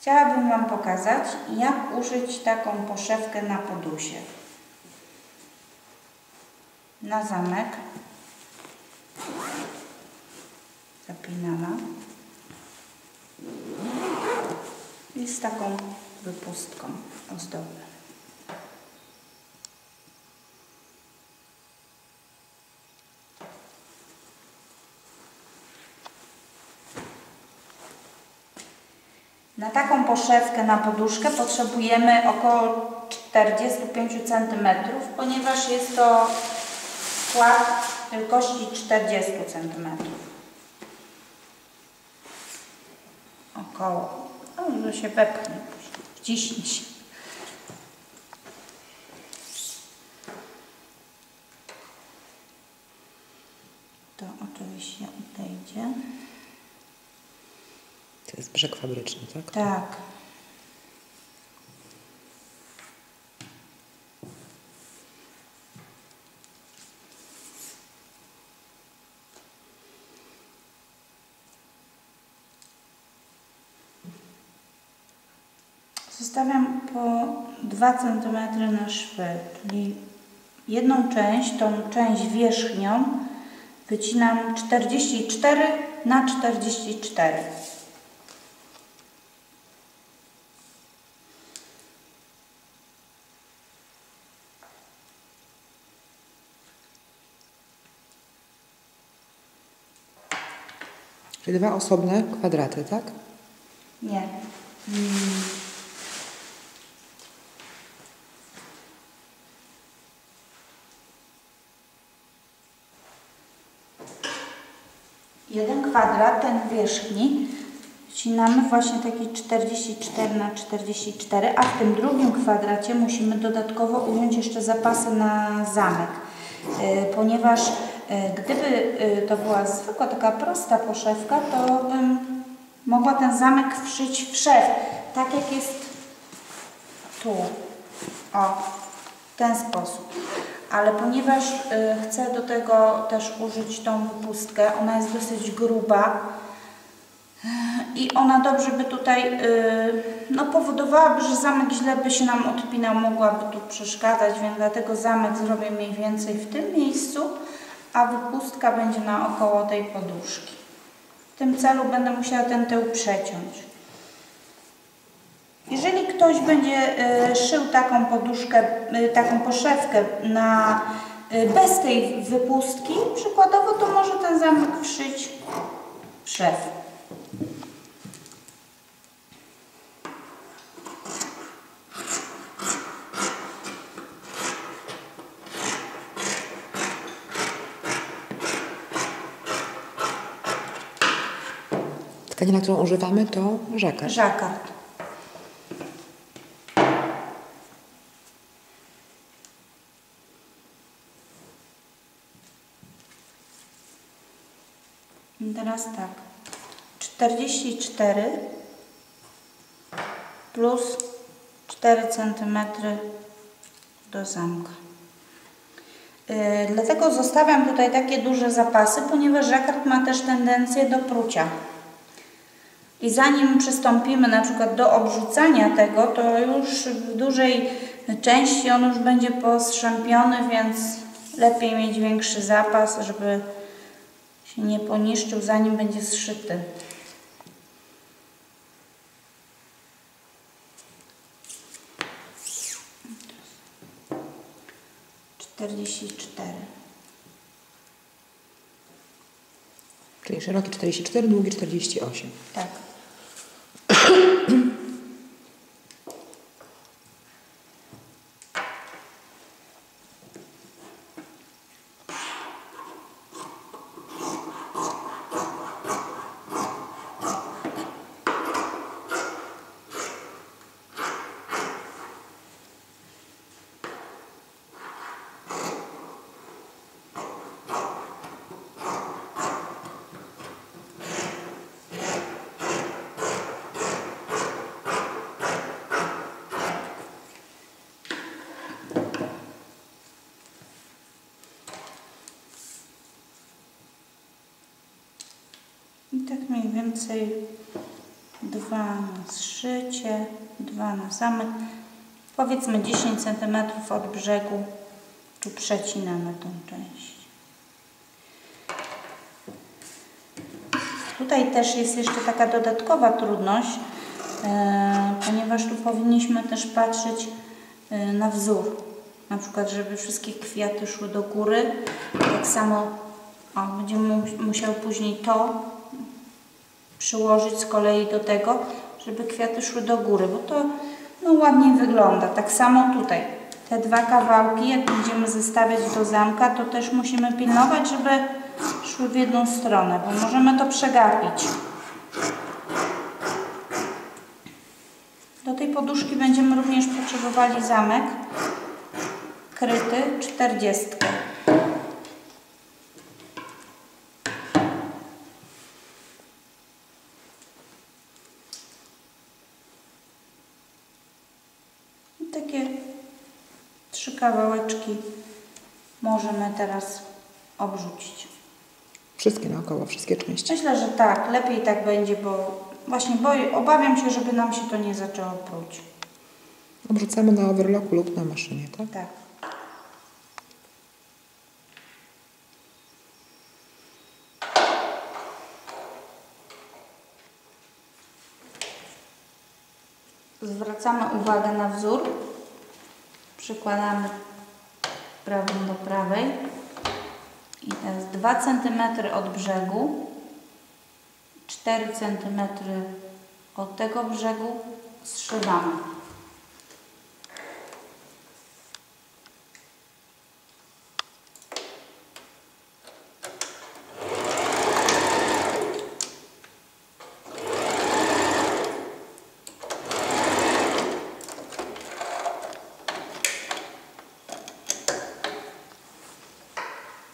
Chciałabym Wam pokazać, jak użyć taką poszewkę na podusie. Na zamek zapinana i z taką wypustką ozdobną. Na taką poszewkę na poduszkę potrzebujemy około 45 cm, ponieważ jest to skład wielkości 40 cm. Około. O, że się wepchnie, wciśnie się. Brzeg fabryczny, tak? Tak. Zostawiam po 2 cm na szwy, czyli jedną część, tą część wierzchnią wycinam 44 na 44. Czyli dwa osobne kwadraty, tak? Nie. Mm. Jeden kwadrat, ten wierzchni, wcinamy właśnie taki 44 na 44, a w tym drugim kwadracie musimy dodatkowo ująć jeszcze zapasy na zamek, y, ponieważ gdyby y, to była zwykła taka prosta poszewka, to bym mogła ten zamek wszyć w szef, tak jak jest tu, o, w ten sposób. Ale ponieważ y, chcę do tego też użyć tą wypustkę, ona jest dosyć gruba i ona dobrze by tutaj, no powodowałaby, że zamek źle by się nam odpinał, mogłaby tu przeszkadzać, więc dlatego zamek zrobię mniej więcej w tym miejscu, a wypustka będzie naokoło tej poduszki. W tym celu będę musiała ten tył przeciąć. Jeżeli ktoś będzie y, szył taką poduszkę, y, taką poszewkę na, y, bez tej wypustki, przykładowo, to może ten zamek wszyć w szef. Tkanina, którą używamy, to rzeka. Żakard. I Teraz tak. 44 plus 4 cm do zamka. Yy, dlatego zostawiam tutaj takie duże zapasy, ponieważ żakard ma też tendencję do prucia. I zanim przystąpimy na przykład do obrzucania tego, to już w dużej części on już będzie postrzępiony, więc lepiej mieć większy zapas, żeby się nie poniszczył zanim będzie zszyty. Czterdzieści cztery. Czyli szeroki 44, długi 48. Tak. I tak mniej więcej dwa na zszycie, dwa na zamek. Powiedzmy 10 cm od brzegu. Tu przecinamy tą część. Tutaj też jest jeszcze taka dodatkowa trudność, e, ponieważ tu powinniśmy też patrzeć e, na wzór. Na przykład, żeby wszystkie kwiaty szły do góry. Tak samo o, będziemy mu- musiał później to przyłożyć z kolei do tego, żeby kwiaty szły do góry, bo to no, ładnie wygląda. Tak samo tutaj. Te dwa kawałki, jak będziemy zestawiać do zamka, to też musimy pilnować, żeby szły w jedną stronę, bo możemy to przegapić. Do tej poduszki będziemy również potrzebowali zamek kryty 40. I takie trzy kawałeczki możemy teraz obrzucić. Wszystkie naokoło, wszystkie części. Myślę, że tak, lepiej tak będzie, bo właśnie boję, obawiam się, żeby nam się to nie zaczęło pruć. Obrzucamy na overlocku lub na maszynie, tak? Tak. Zwracamy uwagę na wzór. Przykładamy prawą do prawej. I teraz 2 cm od brzegu, 4 cm od tego brzegu zszywamy.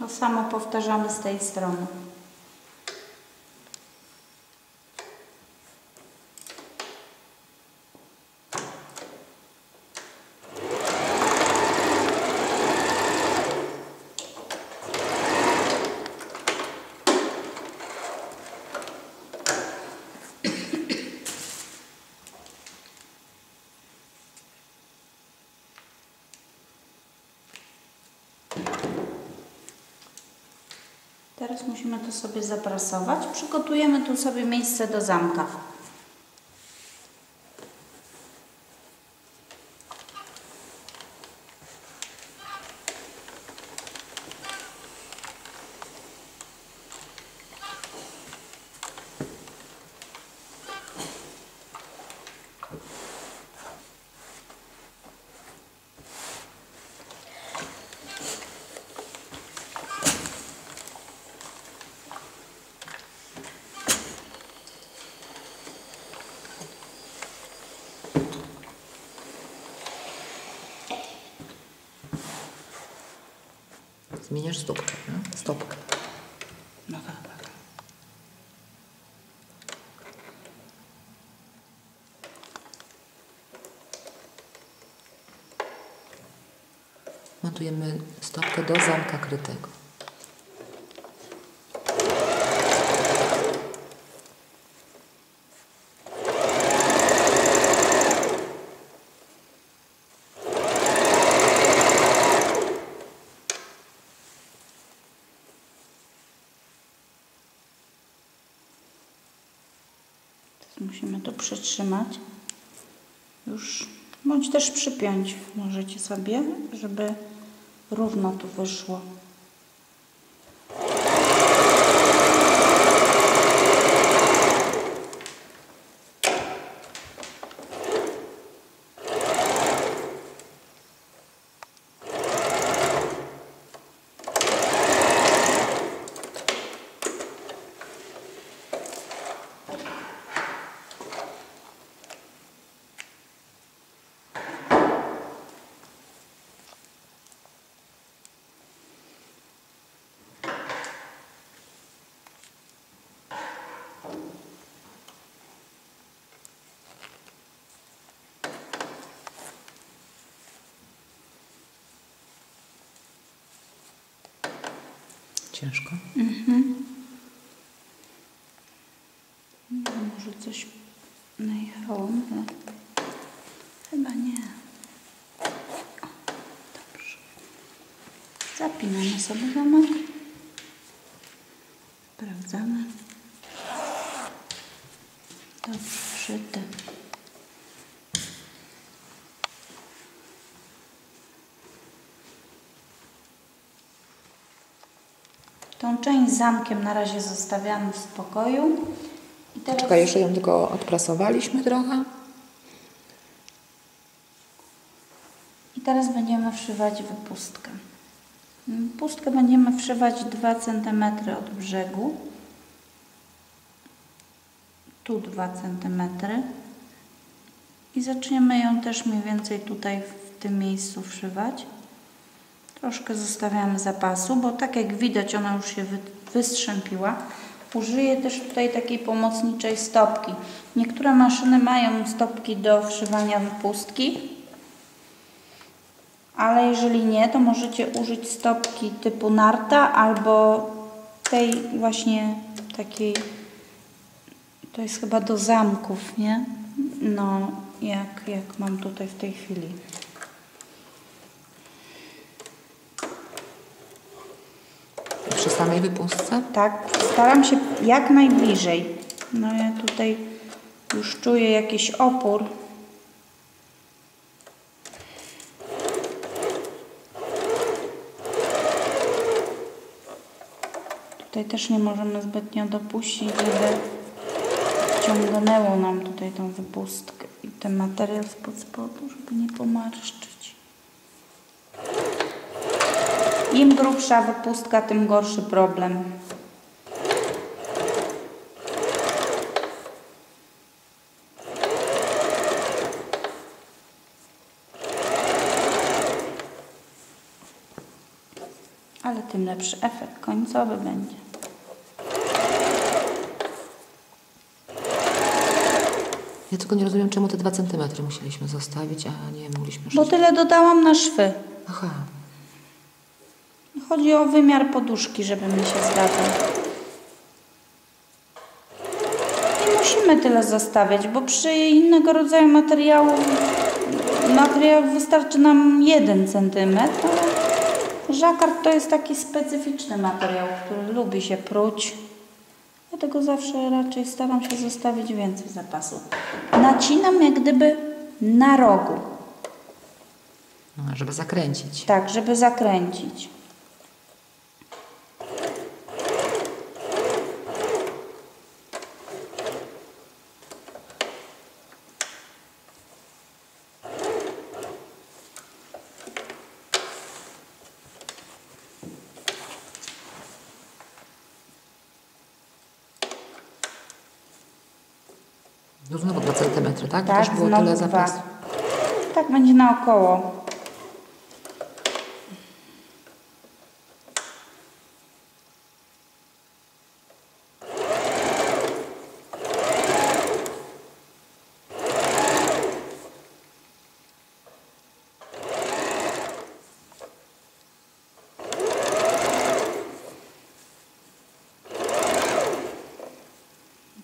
To samo powtarzamy z tej strony. Musimy to sobie zaprasować. Przygotujemy tu sobie miejsce do zamka. Zmieniasz stópkę, no? stopkę. No tak, tak. Montujemy stopkę do zamka krytego. Teraz musimy to przytrzymać. Już, bądź też przypiąć możecie sobie, żeby równo tu wyszło. Ciężko. No, Może coś zajechało mnie. Chyba nie. Dobrze. Zapinamy sobie zamek. Sprawdzamy. Dobrze, szyte. Część z zamkiem na razie zostawiamy w spokoju. I teraz Czekaj, jeszcze ją tylko odprasowaliśmy trochę. I teraz będziemy wszywać wypustkę. Pustkę będziemy wszywać 2 cm od brzegu. Tu 2 cm. I zaczniemy ją też mniej więcej tutaj w tym miejscu wszywać. Troszkę zostawiamy zapasu, bo tak jak widać ona już się wy, wystrzępiła. Użyję też tutaj takiej pomocniczej stopki. Niektóre maszyny mają stopki do wszywania wypustki. Ale jeżeli nie, to możecie użyć stopki typu narta albo tej właśnie takiej, to jest chyba do zamków, nie? No, jak, jak mam tutaj w tej chwili. Przy samej wypustce. Tak, staram się jak najbliżej. No ja tutaj już czuję jakiś opór. Tutaj też nie możemy zbytnio dopuścić, żeby wciągnęło nam tutaj tą wypustkę i ten materiał spod spodu, żeby nie pomarszczyć. Im grubsza wypustka, tym gorszy problem. Ale tym lepszy efekt końcowy będzie. Ja tylko nie rozumiem, czemu te 2 cm musieliśmy zostawić, a nie mogliśmy Bo tyle dodałam na szwy. Aha, Chodzi o wymiar poduszki, żeby mi się zgadzał. Nie musimy tyle zostawiać, bo przy innego rodzaju materiału materiał wystarczy nam 1 cm, ale żakard to jest taki specyficzny materiał, który lubi się pruć. Dlatego zawsze raczej staram się zostawić więcej zapasu. Nacinam jak gdyby na rogu, no, żeby zakręcić. tak, żeby zakręcić. No znowu 2 cm, tak? Bo Tak, Też było tyle zapasu. Tak będzie naokoło.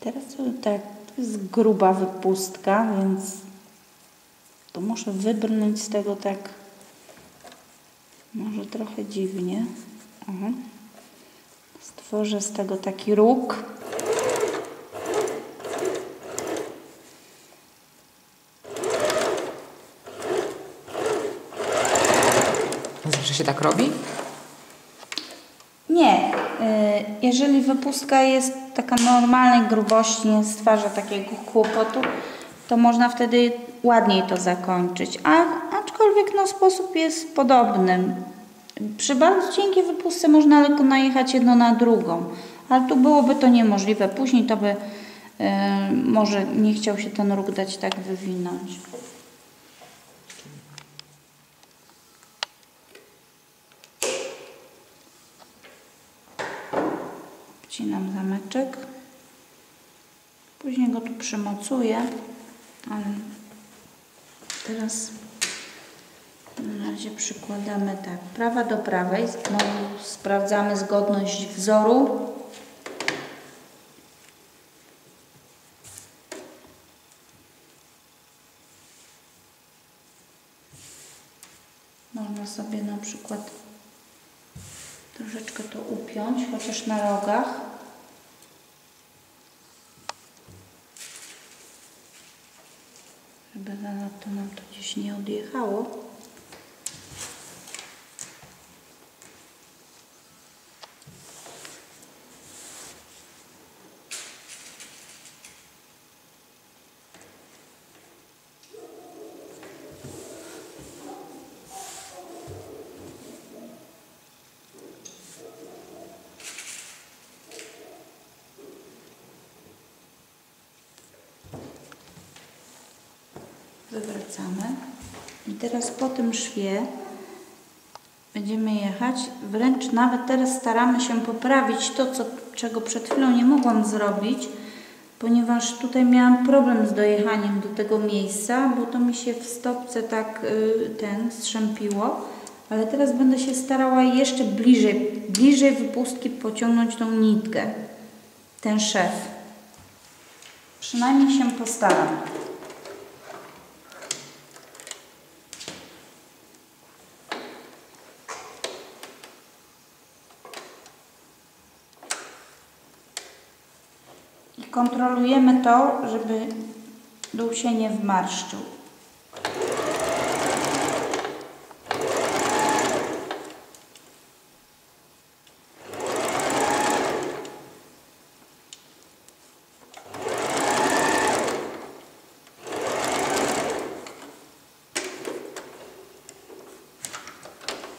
Teraz tak, to jest gruba wypustka, więc to muszę wybrnąć z tego tak może trochę dziwnie. Aha. Stworzę z tego taki róg. Zawsze się tak robi? Nie, jeżeli wypustka jest taka normalnej grubości, nie stwarza takiego kłopotu, to można wtedy ładniej to zakończyć. A, aczkolwiek no, sposób jest podobny. Przy bardzo cienkiej wypustce można lekko najechać jedno na drugą, ale tu byłoby to niemożliwe. Później to by y, może nie chciał się ten róg dać tak wywinąć. Wcinam zameczek. Później go tu przymocuję. Ale teraz na razie przykładamy tak, prawa do prawej. Znowu sprawdzamy zgodność wzoru. Można sobie na przykład to chociaż na rogach. Żeby zanadto nam to gdzieś nie odjechało. Wywracamy. I teraz po tym szwie będziemy jechać. Wręcz nawet teraz staramy się poprawić to, co, czego przed chwilą nie mogłam zrobić, ponieważ tutaj miałam problem z dojechaniem do tego miejsca, bo to mi się w stopce tak y, ten strzępiło. Ale teraz będę się starała jeszcze bliżej, bliżej wypustki pociągnąć tą nitkę, ten szef. Przynajmniej się postaram. Kontrolujemy to, żeby dół się nie wmarszczył.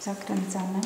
Zakręcamy.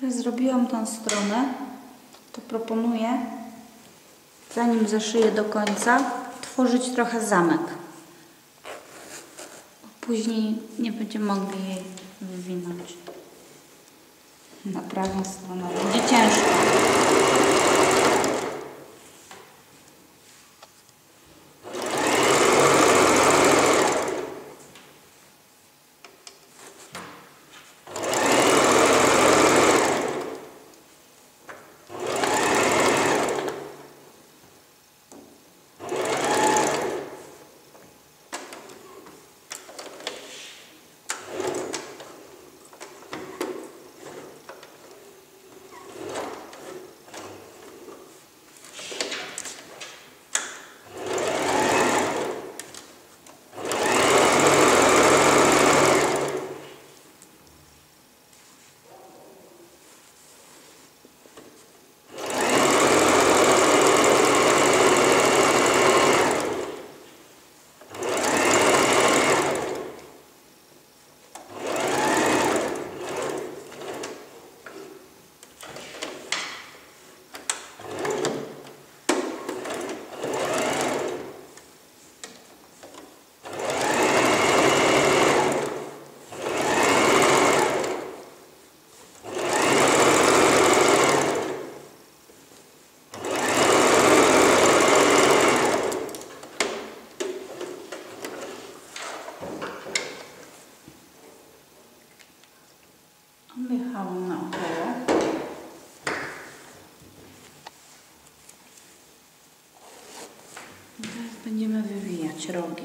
Teraz zrobiłam tą stronę, to proponuję, zanim zaszyję do końca, tworzyć trochę zamek. Później nie będziemy mogli jej wywinąć. Na prawą stronę będzie ciężko. Objechałam naokoło. I Teraz będziemy wywijać rogi.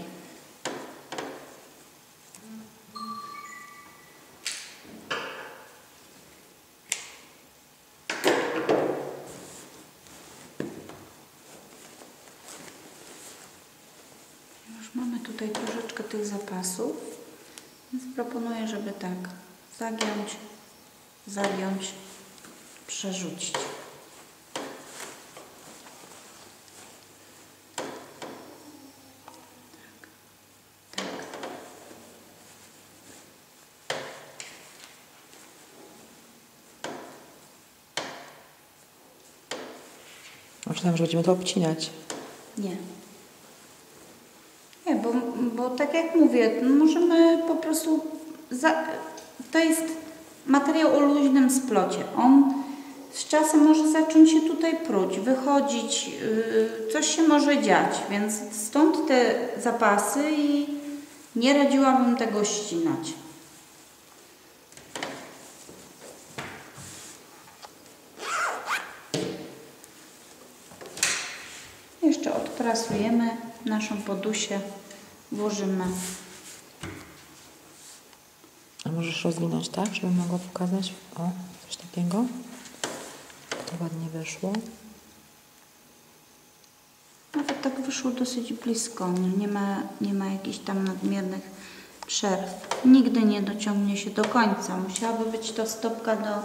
Już mamy tutaj troszeczkę tych zapasów, więc proponuję, żeby tak zagiąć, zagiąć przerzucić. Tak. Myślałam, że będziemy to obcinać. Nie. Nie, bo, bo tak jak mówię, możemy po prostu. Za, to jest materiał o luźnym splocie. On z czasem może zacząć się tutaj pruć, wychodzić, yy, coś się może dziać, więc stąd te zapasy i nie radziłabym tego ścinać. Jeszcze odprasujemy naszą podusię, włożymy. Możesz rozwinąć tak, żeby mogła pokazać? O, coś takiego. To ładnie wyszło. Nawet tak wyszło dosyć blisko, nie, nie, ma, nie ma jakichś tam nadmiernych przerw. Nigdy nie dociągnie się do końca. Musiałaby być to stopka do,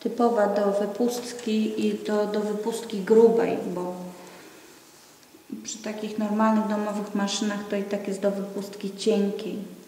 typowa do wypustki i do, do wypustki grubej, bo przy takich normalnych domowych maszynach to i tak jest do wypustki cienkiej.